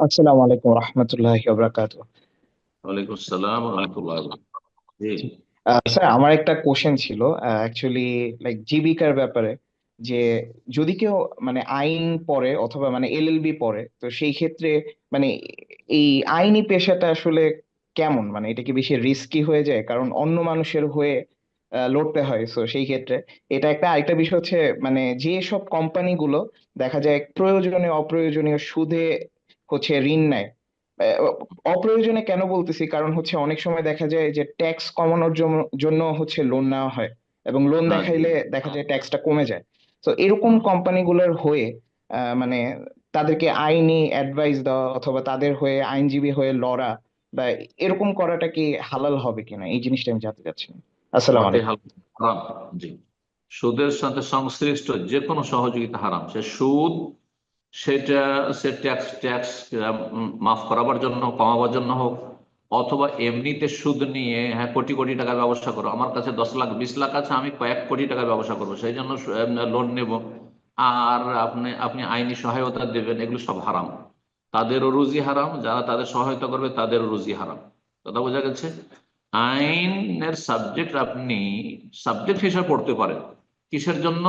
আসসালামু আলাইকুম রহমতুল্লাহি ওবরাকাত ওয়ালাইকুম আসসালাম রহমতুল্লাহ জি। স্যার আমার একটা কোশ্চেন ছিল অ্যাকচুয়ালি লাইক জীবিকার ব্যাপারে যে যদি কেউ মানে আইন পড়ে অথবা মানে এলএলবি পড়ে তো সেই ক্ষেত্রে মানে এই আইনি পেশাটা আসলে কেমন? মানে এটা কি বেশি রিস্কি হয়ে যায়? কারণ অন্য মানুষের হয়ে লড়তে হয় সো সেই ক্ষেত্রে। এটা একটা আরেকটা বিষয় হচ্ছে মানে যে সব কোম্পানিগুলো দেখা যায় প্রয়োজনীয় অপ্রয়োজনীয় সুদে হচ্ছে ঋণ নেয়। অপ্রয়োজনে কেন বলতেছি? কারণ হচ্ছে অনেক সময় দেখা যায় যে ট্যাক্স কমানোর জন্য হচ্ছে লোন নেওয়া হয় এবং লোন হ্যাঁ। দেখাইলে দেখা যায় ট্যাক্সটা কমে যায়। তো এরকম কোম্পানিগুলোর হয়ে মানে তাদেরকে আইনি অ্যাডভাইস দেওয়া অথবা তাদের হয়ে আইনজীবী হয়ে লড়া বা এরকম করাটা কি হালাল হবে কিনা? এই জিনিসটা আমি জানতে চাচ্ছি। আসসালামু আলাইকুম। জি। সুদের সাথে সংশ্লিষ্ট যে কোনো সহযোগিতা হারাম। সে সুদ সেটা, সে ট্যাক্স ট্যাক্স মাফ করাবার জন্য, কমাবার জন্য হোক, অথবা এমনিতে সুদ নিয়ে হ্যাঁ কোটি কোটি টাকার ব্যবসা করো। আমার কাছে দশ লাখ, বিশ লাখ আছে, আমি কয়েক কোটি টাকার ব্যবসা করব। সেই জন্য লোন নেব। আর আপনি আপনি আইনি সহায়তা দেবেন, এগুলো সব হারাম। তাদেরও রুজি হারাম, যারা তাদের সহায়তা করবে, তাদেরও রুজি হারাম। কথা বোঝা গেছে? আইনের সাবজেক্ট আপনি সাবজেক্ট হিসেবে পড়তে পারেন। কিসের জন্য?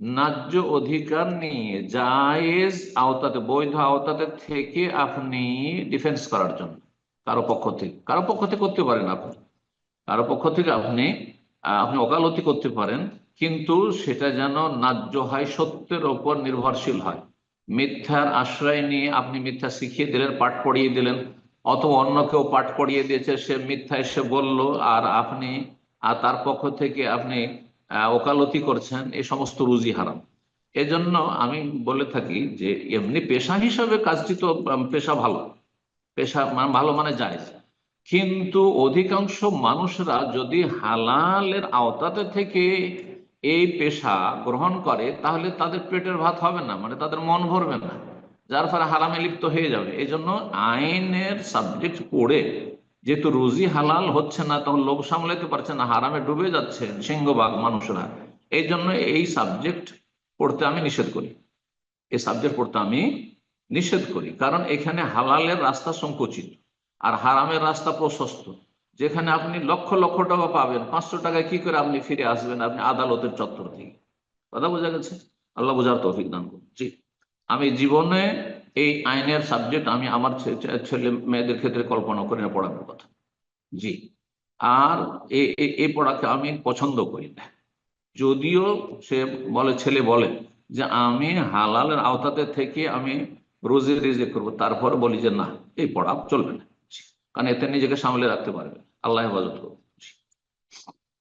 ন্যায্য অধিকার নিয়ে জায়েজ আওতাতে, বৈধ আওতাতে থেকে আপনি ডিফেন্স করার জন্য। কারও পক্ষ থেকে। কারও পক্ষ থেকে করতে পারেন আপনি। কারও পক্ষ থেকে আপনি আপনি ওকালতি করতে পারেন, কিন্তু সেটা যেন ন্যায্য হয়, সত্যের ওপর নির্ভরশীল হয়। মিথ্যার আশ্রয় নিয়ে আপনি মিথ্যা শিখিয়ে দিলেন, পাঠ পড়িয়ে দিলেন, অথবা অন্য কেউ পাঠ পড়িয়ে দিয়েছে, সে মিথ্যা এসে বলল, আর আপনি, আর তার পক্ষ থেকে আপনি ওকালতি করছেন এই সমস্ত রুজি হারাম। এজন্য আমি বলে থাকি যে, এমনি পেশা হিসাবে কাজটি তো পেশা ভালো। পেশা মানে ভালো মানে যায় কিন্তু অধিকাংশ মানুষরা যদি হালালের আওতাতে থেকে এই পেশা গ্রহণ করে, তাহলে তাদের পেটের ভাত হবে না মানে তাদের মন ভরবে না। যার ফলে হারামে লিপ্ত হয়ে যাবে। এই জন্য আইনের সাবজেক্ট পড়ে যেহেতু রুজি হালাল হচ্ছে না, তখন লোভ সামলাতে পারছে না, হারামে ডুবে যাচ্ছে সিংহবাগ মানুষরা। এই জন্য এই সাবজেক্ট পড়তে আমি নিষেধ করি। এই সাবজেক্ট পড়তে আমি নিষেধ করি। কারণ এখানে হালালের রাস্তা সংকুচিত আর হারামের রাস্তা প্রশস্ত। যেখানে আপনি লক্ষ লক্ষ টাকা পাবেন, পাঁচশো টাকায় কি করে আপনি ফিরে আসবেন? আপনি আদালতের চত্বর থেকে। কথা বোঝা গেছে? আল্লাহ বোঝার তৌফিক দান করুন। জি। আমি জীবনে এই আইনের সাবজেক্ট আমি আমার ছেলে মেয়েদের ক্ষেত্রে কল্পনা করি না পড়ানোর কথা। জি। আর এই পড়াকে আমি পছন্দ করি না। যদিও সে বলে, ছেলে বলে যে আমি হালালের আওতাতে থেকে আমি রোজে রেজে করব, তারপর বলি যে না, এই পড়া চলবে না। কারণ এতে নিজেকে সামলে রাখতে পারবে আল্লাহ হেফাজত করবে